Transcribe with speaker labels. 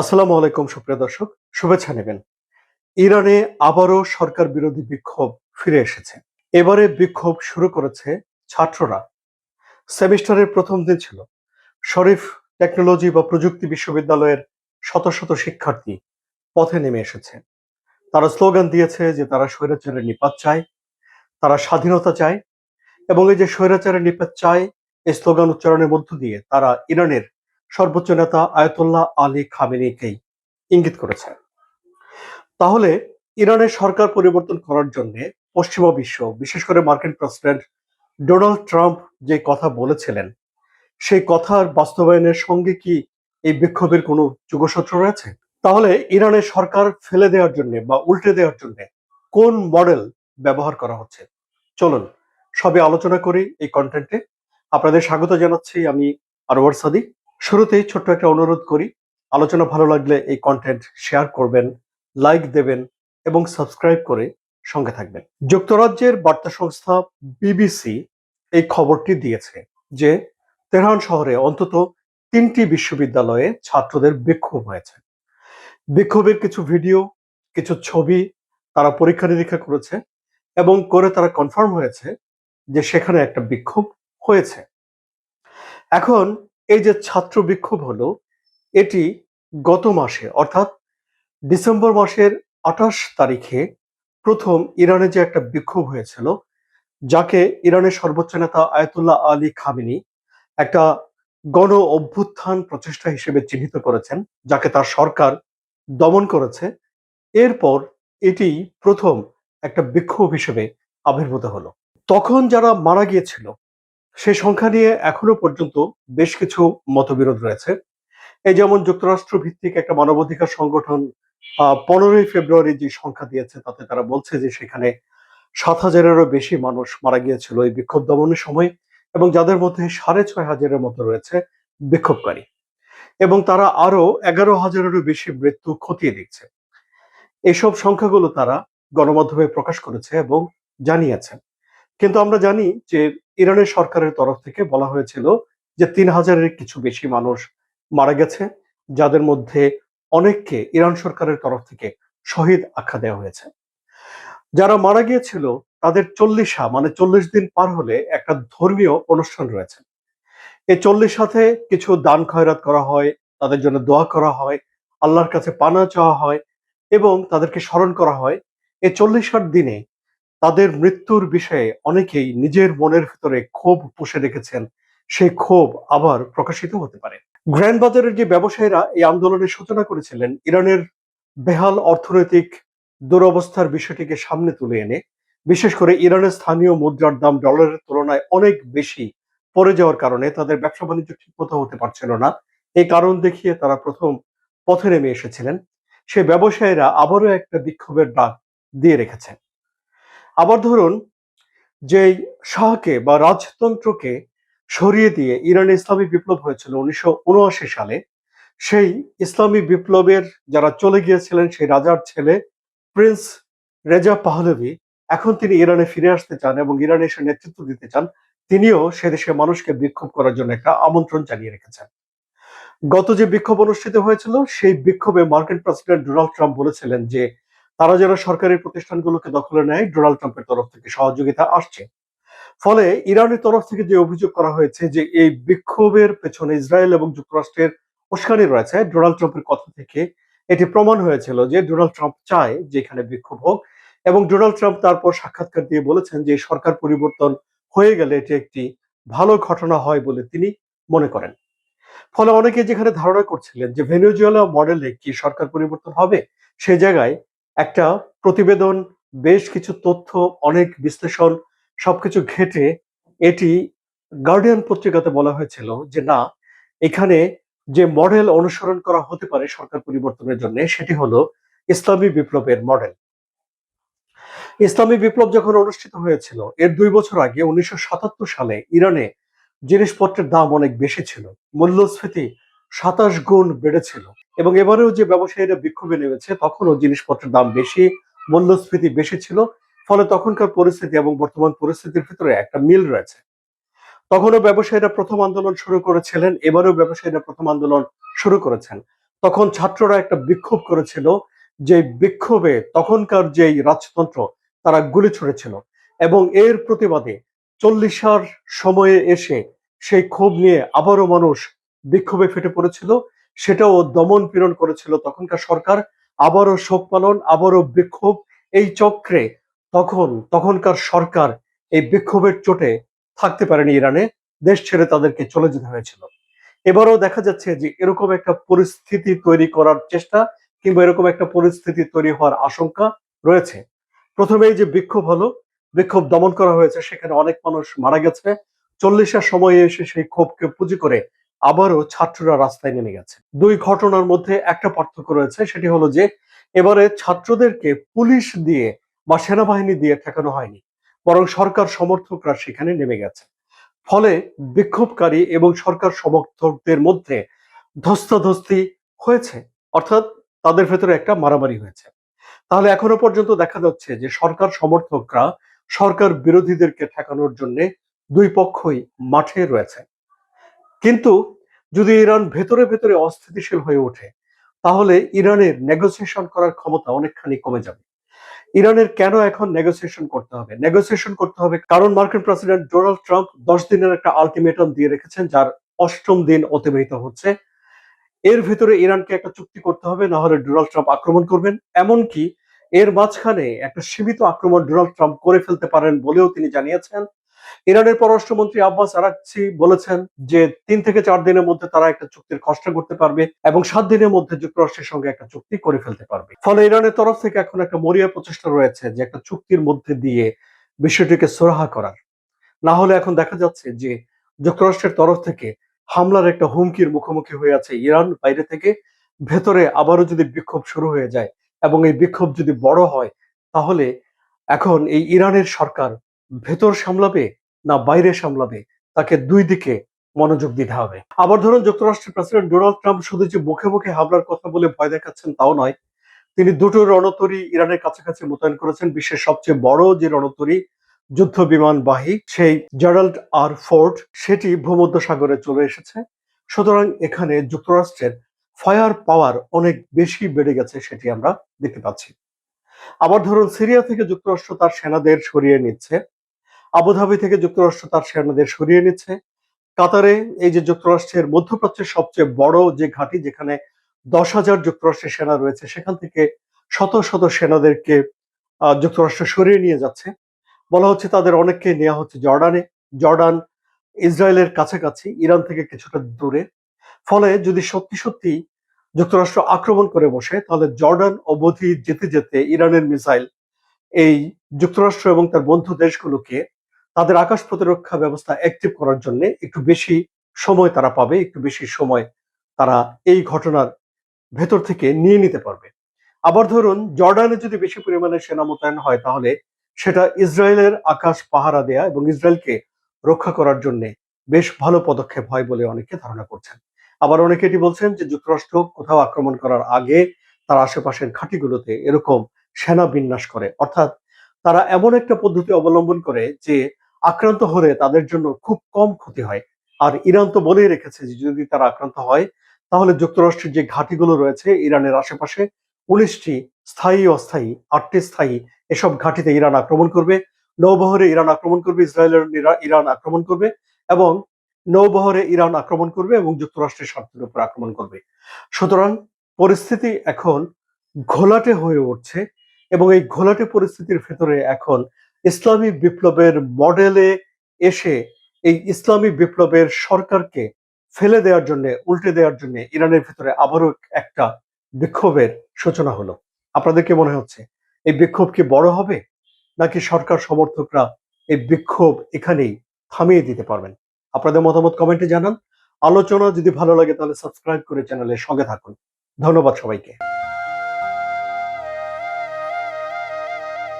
Speaker 1: আসসালামু আলাইকুম, সুপ্রিয় দর্শক। শুভেচ্ছা নেবেন। ইরানে আবারও সরকার বিরোধী বিক্ষোভ ফিরে এসেছে। এবারে বিক্ষোভ শুরু করেছে ছাত্ররা। সেমিস্টারের প্রথম দিন ছিল। শরীফ টেকনোলজি বা প্রযুক্তি বিশ্ববিদ্যালয়ের শত শত শিক্ষার্থী পথে নেমে এসেছে। তারা স্লোগান দিয়েছে যে তারা স্বৈরাচারের নিপাত চায়, তারা স্বাধীনতা চায় এবং এই যে স্বৈরাচারের নিপাত চায়, এই স্লোগান উচ্চারণের মধ্য দিয়ে তারা ইরানের সর্বোচ্চ নেতা আয়তুল্লাহ আলী খামেনিকেই ইঙ্গিত করেছে তাহলে ইরানের সরকার পরিবর্তন করার জন্য পশ্চিমা বিশ্ব, বিশেষ করে মার্কিন প্রেসিডেন্ট ডোনাল্ড ট্রাম্প যে কথা বলেছিলেন, সেই কথার বাস্তবায়নের সঙ্গে কি এই বিক্ষোভের কোনো যোগসূত্র রয়েছে? তাহলে ইরানের সরকার ফেলে দেওয়ার জন্য বা উল্টে দেওয়ার জন্য কোন মডেল ব্যবহার করা হচ্ছে? চলুন সবে আলোচনা করি এই কন্টেন্টে আপনাদের স্বাগত জানাচ্ছি আমি আরওয়ার সাদিক। শুরুতেই ছোট্ট একটা অনুরোধ করি, আলোচনা ভালো লাগলে এই কন্টেন্ট শেয়ার করবেন লাইক দেবেন এবং সাবস্ক্রাইব করে সঙ্গে থাকবেন। যুক্তরাজ্যের বার্তা সংস্থা বিবিসি এই খবরটি দিয়েছে যে, তেহরান শহরে অন্তত তিনটি বিশ্ববিদ্যালয়ে ছাত্রদের বিক্ষোভ হয়েছে। বিক্ষোভের কিছু ভিডিও, কিছু ছবি তারা পরীক্ষা নিরীক্ষা করেছে এবং করে তারা কনফার্ম হয়েছে যে সেখানে একটা বিক্ষোভ হয়েছে। এখন এই যে ছাত্র বিক্ষোভ হলো, এটি গত মাসে, অর্থাৎ ডিসেম্বর মাসের আঠাশ তারিখে প্রথম ইরানে যে একটা বিক্ষোভ হয়েছিল, যাকে ইরানের সর্বোচ্চ নেতা আয়তুল্লাহ আলী খামিনি একটা গণ অভ্যুত্থান প্রচেষ্টা হিসেবে চিহ্নিত করেছেন, যাকে তার সরকার দমন করেছে। এরপর এটি প্রথম একটা বিক্ষোভ হিসেবে আবির্ভূত হলো। তখন যারা মারা গিয়েছিল সেই সংখ্যা নিয়ে এখনও পর্যন্ত বেশ কিছু মতবিরোধ রয়েছে। এই যেমন যুক্তরাষ্ট্র ভিত্তিক একটা মানবাধিকার সংগঠন পনেরোই ফেব্রুয়ারি যে সংখ্যা দিয়েছে, তাতে তারা বলছে যে সেখানে সাত হাজারেরও বেশি মানুষ মারা গিয়েছিল এই বিক্ষোভ দমনের সময় এবং যাদের মধ্যে সাড়ে ছয় হাজারের মতো রয়েছে বিক্ষোভকারী। এবং তারা আরও এগারো হাজারেরও বেশি মৃত্যু খতিয়ে দিচ্ছে এসব সংখ্যাগুলো তারা গণমাধ্যমে প্রকাশ করেছে এবং জানিয়েছে। কিন্তু আমরা জানি যে ইরানের সরকারের তরফ থেকে বলা হয়েছিল যে তিন হাজারের কিছু বেশি মানুষ মারা গেছে, যাদের মধ্যে অনেককে ইরান সরকারের তরফ থেকে শহীদ আখ্যা দেওয়া হয়েছে। যারা মারা গিয়েছিল, তাদের চল্লিশা মানে চল্লিশ দিন পার হলে একটা ধর্মীয় অনুষ্ঠান রয়েছে। এই চল্লিশ সাথে কিছু দান খয়রাত করা হয়, তাদের জন্য দোয়া করা হয়, আল্লাহর কাছে পানা চাওয়া হয় এবং তাদেরকে স্মরণ করা হয়। এই চল্লিশার দিনে তাদের মৃত্যুর বিষয়ে অনেকেই নিজের মনের ভিতরে ক্ষোভ পুষে রেখেছেন। সেই ক্ষোভ আবার প্রকাশিত হতে পারে। গ্র্যান্ড বাজারের যে ব্যবসায়ীরা এই আন্দোলনের সূচনা করেছিলেন, ইরানের বেহাল অর্থনৈতিক দুরবস্থার বিষয়টিকে সামনে তুলে এনে, বিশেষ করে ইরানের স্থানীয় মুদ্রার দাম ডলারের তুলনায় অনেক বেশি পড়ে যাওয়ার কারণে তাদের ব্যবসা বাণিজ্য ঠিক মতো হতে পারছিল না। এই কারণ দেখিয়ে তারা প্রথম পথে নেমে এসেছিলেন। সে ব্যবসায়ীরা আবারও একটা বিক্ষোভের ডাক দিয়ে রেখেছেন। আবার ধরুন যে শাহকে বা রাজতন্ত্রকে সরিয়ে দিয়ে ইরানে ইসলামী বিপ্লব হয়েছিল উনিশশো উনআশি সালে, সেই ইসলামী বিপ্লবের যারা চলে গিয়েছিলেন, সেই রাজার ছেলে প্রিন্স রেজা পাহলভি এখন তিনি ইরানে ফিরে আসতে চান এবং ইরানে এসে নেতৃত্ব দিতে চান। তিনিও সে দেশের মানুষকে বিক্ষোভ করার জন্য একটা আমন্ত্রণ জানিয়ে রেখেছেন। গত যে বিক্ষোভ অনুষ্ঠিত হয়েছিল, সেই বিক্ষোভে মার্কিন প্রেসিডেন্ট ডোনাল্ড ট্রাম্প বলেছিলেন যে তারা যারা সরকারি প্রতিষ্ঠানগুলোকে দখলে নেয়, ডোনাল্ড ট্রাম্পের তরফ থেকে সহযোগিতা আসছে। ফলে ইরানের তরফ থেকে যে অভিযোগ করা হয়েছে যে এই বিক্ষোভের পেছনে ইসরায়েল এবং যুক্তরাষ্ট্রের উস্কানি রয়েছে, ডোনাল্ড ট্রাম্পের কথা থেকে এটি প্রমাণ হয়েছিল যে ডোনাল্ড ট্রাম্প চায় যে এখানে বিক্ষোভ হোক এবং ডোনাল্ড ট্রাম্প তারপর সাক্ষাৎকার দিয়ে বলেছেন যে সরকার পরিবর্তন হয়ে গেলে এটি একটি ভালো ঘটনা হয় বলে তিনি মনে করেন। ফলে অনেকে যেখানে ধারণা করছিলেন যে ভেনেজুয়েলা মডেলে কি সরকার পরিবর্তন হবে, সে জায়গায় একটা প্রতিবেদন, বেশ কিছু তথ্য, অনেক বিশ্লেষণ, সবকিছু ঘেটে এটি গার্ডিয়ান পত্রিকাতে বলা হয়েছিল যে না, এখানে যে মডেল অনুসরণ করা হতে পারে সরকার পরিবর্তনের জন্য, সেটি হলো ইসলামী বিপ্লবের মডেল। ইসলামী বিপ্লব যখন অনুষ্ঠিত হয়েছিল, এর দুই বছর আগে উনিশশো সাতাত্তর সালে ইরানে জিনিসপত্রের দাম অনেক বেশি ছিল। মূল্যস্ফীতি সাতাশ গুণ বেড়েছিল। এবং এবারেও যে ব্যবসায়ীরা বিক্ষোভে নেমেছে, তখনও জিনিসপত্রের দাম বেশি, মূল্যস্ফীতি বেশি ছিল। ফলে তখনকার পরিস্থিতি এবং বর্তমান পরিস্থিতির ভিতরে একটা মিল রয়েছে। তখনও ব্যবসায়ীরা প্রথম আন্দোলন শুরু করেছিলেন, এবারেও ব্যবসায়ীরা প্রথম আন্দোলন শুরু করেছেন। তখন ছাত্ররা একটা বিক্ষোভ করেছিল, যে বিক্ষোভে তখনকার যেই রাজতন্ত্র, তারা গুলি ছুড়েছিল। এবং এর প্রতিবাদে চল্লিশার সময়ে এসে সেই ক্ষোভ নিয়ে আবারও মানুষ বিক্ষোভে ফেটে পড়েছিল, সেটাও দমন পীড়ন করেছিল। তখনকার সরকার আবারও শোক পালন, আবারও বিক্ষোভ এই চক্রে। তখন, তখনকার সরকার এই বিক্ষোভের চোটে থাকতে পারেনি ইরানে, দেশ ছেড়ে তাদেরকে চলে যেতে হয়েছিল। এবারও দেখা যাচ্ছে যে এরকম একটা পরিস্থিতি তৈরি করার চেষ্টা কিংবা এরকম একটা পরিস্থিতি তৈরি হওয়ার আশঙ্কা রয়েছে। প্রথমেই যে বিক্ষোভ হলো, বিক্ষোভ দমন করা হয়েছে, সেখানে অনেক মানুষ মারা গেছে। চল্লিশের সময়ে এসে সেই ক্ষোভকে পুঁজি করে আবারও ছাত্ররা রাস্তায় নেমে গেছে। দুই ঘটনার মধ্যে একটা পার্থক্য রয়েছে, সেটি হলো যে এবারে ছাত্রদেরকে পুলিশ দিয়ে বা সেনাবাহিনী দিয়ে ঠেকানো হয়নি, বরং সরকার সমর্থকরা সেখানে নেমে গেছে। ফলে বিক্ষোভকারী এবং সরকার সমর্থকদের মধ্যে ধস্তাধস্তি হয়েছে, অর্থাৎ তাদের ভেতরে একটা মারামারি হয়েছে। তাহলে এখনও পর্যন্ত দেখা যাচ্ছে যে সরকার সমর্থকরা সরকার বিরোধীদেরকে ঠেকানোর জন্য দুই পক্ষই মাঠে রয়েছে। কিন্তু যদি ইরান ভেতরে ভেতরে অস্থিতিশীল হয়ে ওঠে, তাহলে ইরানের নেগোসিয়েশন করার ক্ষমতা অনেকখানি কমে যাবে। ইরানের কেন এখন নেগোসিয়েশন করতে হবে? নেগোসিয়েশন করতে হবে কারণ মার্কিন প্রেসিডেন্ট ডোনাল্ড ট্রাম্প দশ দিনের একটা আলটিমেটাম দিয়ে রেখেছেন, যার অষ্টম দিন অতিবাহিত হচ্ছে। এর ভিতরে ইরানকে একটা চুক্তি করতে হবে, না হলে ডোনাল্ড ট্রাম্প আক্রমণ করবেন। এমনকি এর মাঝখানে একটা সীমিত আক্রমণ ডোনাল্ড ট্রাম্প করে ফেলতে পারেন বলেও তিনি জানিয়েছেন। ইরানের পররাষ্ট্রমন্ত্রী আব্বাস আরাকচি বলেছেন যে তিন থেকে চার দিনের মধ্যে তারা একটা চুক্তির খসড়া করতে পারবে এবং সাত দিনের মধ্যে যুক্তরাষ্ট্রের সঙ্গে একটা চুক্তি করে ফেলতে পারবে। ফলে ইরানের তরফ থেকে এখন একটা মরিয়া প্রচেষ্টা রয়েছে যে একটা চুক্তির মধ্যে দিয়ে বিষয়টিকে সোরাহা করার। না হলে এখন দেখা যাচ্ছে যে যুক্তরাষ্ট্রের তরফ থেকে হামলার একটা হুমকির মুখোমুখি হয়ে আছে ইরান বাইরে থেকে। ভেতরে আবারও যদি বিক্ষোভ শুরু হয়ে যায় এবং এই বিক্ষোভ যদি বড় হয়, তাহলে এখন এই ইরানের সরকার ভেতর সামলাবে না বাইরে সামলাবে, তাকে দুই দিকে মনোযোগ দিতে হবে। আবার ধরুন যুক্তরাষ্ট্রের প্রেসিডেন্ট ডোনাল্ড ট্রাম্প শুধু যে মুখে মুখে হামলার কথা বলে ভয় দেখাচ্ছেন তাও নয়, তিনি দুটো রণতরী ইরানের কাছাকাছি মোতায়েন করেছেন, বিশ্বের সবচেয়ে বড় যে রণতরী যুদ্ধ বিমানবাহী সেই জারাল্ড আর ফোর্ট সেটি ভূমধ্য সাগরে চলে এসেছে। সুতরাং এখানে যুক্তরাষ্ট্রের ফায়ার পাওয়ার অনেক বেশি বেড়ে গেছে সেটি আমরা দেখতে পাচ্ছি। আবার ধরুন সিরিয়া থেকে যুক্তরাষ্ট্র তার সেনাদের সরিয়ে নিচ্ছে। আবুধাবি থেকে যুক্তরাষ্ট্র তার সেনাদের সরিয়ে নিচ্ছে। কাতারে এই যে যুক্তরাষ্ট্রের মধ্যপ্রাচ্যের সবচেয়ে বড় যে ঘাঁটি, যেখানে দশ হাজার যুক্তরাষ্ট্রের সেনা রয়েছে, সেখান থেকে শত শত সেনাদেরকে যুক্তরাষ্ট্র সরিয়ে নিয়ে যাচ্ছে। বলা হচ্ছে তাদের অনেককে নেওয়া হচ্ছে জর্ডানে। জর্ডান ইসরায়েলের কাছাকাছি, ইরান থেকে কিছুটা দূরে। ফলে যদি সত্যি সত্যি যুক্তরাষ্ট্র আক্রমণ করে বসে, তাহলে জর্ডান অবধি যেতে যেতে ইরানের মিসাইল এই যুক্তরাষ্ট্র এবং তার বন্ধু দেশগুলোকে তাদের আকাশ প্রতিরক্ষা ব্যবস্থা অ্যাক্টিভ করার জন্য একটু বেশি সময় তারা পাবে, একটু বেশি সময় তারা এই ঘটনার ভেতর থেকে নিয়ে নিতে পারবে। আবার ধরুন, জর্ডানে যদি বেশি পরিমাণে সেনা মোতায়েন হয়, তাহলে সেটা ইসরায়েলের আকাশ পাহারা দেয়া এবং ইসরায়েলকে রক্ষা করার জন্য বেশ ভালো পদক্ষেপ হয় বলে অনেকে ধারণা করছেন। আবার অনেকে এটি বলছেন যে, যুক্তরাষ্ট্র কোথাও আক্রমণ করার আগে তার আশেপাশের ঘাঁটিগুলোতে এরকম সেনা বিন্যাস করে। অর্থাৎ তারা এমন একটা পদ্ধতি অবলম্বন করে যে আক্রান্ত হলে তাদের জন্য খুব কম ক্ষতি হয়। আর ইরান তো বলেই রেখেছে যে যদি তারা আক্রান্ত হয়, তাহলে যুক্তরাষ্ট্রের যে ঘাঁটিগুলো রয়েছে ইরানের আশেপাশে, উনিশটি স্থায়ী অস্থায়ী, আটটি স্থায়ী, এসব ঘাঁটিতে ইরান আক্রমণ করবে। নৌবহরে ইরান আক্রমণ করবে, ইসরায়েলের ইরান আক্রমণ করবে এবং নৌবহরে ইরান আক্রমণ করবে এবং যুক্তরাষ্ট্রের স্বার্থের উপর আক্রমণ করবে। সুতরাং পরিস্থিতি এখন ঘোলাটে হয়ে উঠছে এবং এই ঘোলাটে পরিস্থিতির ভেতরে এখন ইসলামী বিপ্লবের মডেলে এসে এই ইসলামী বিপ্লবের সরকারকে ফেলে দেওয়ার জন্য, উল্টে দেওয়ার জন্য ইরানের ভেতরে আবারও একটা বিক্ষোভের সূচনা হলো। আপনাদের কি মনে হচ্ছে, এই বিক্ষোভ কি বড় হবে, নাকি সরকার সমর্থকরা এই বিক্ষোভ এখানেই থামিয়ে দিতে পারবেন? আপনাদের মতামত কমেন্টে জানান। আলোচনা যদি ভালো লাগে তাহলে সাবস্ক্রাইব করে চ্যানেলের সঙ্গে থাকুন। ধন্যবাদ সবাইকে।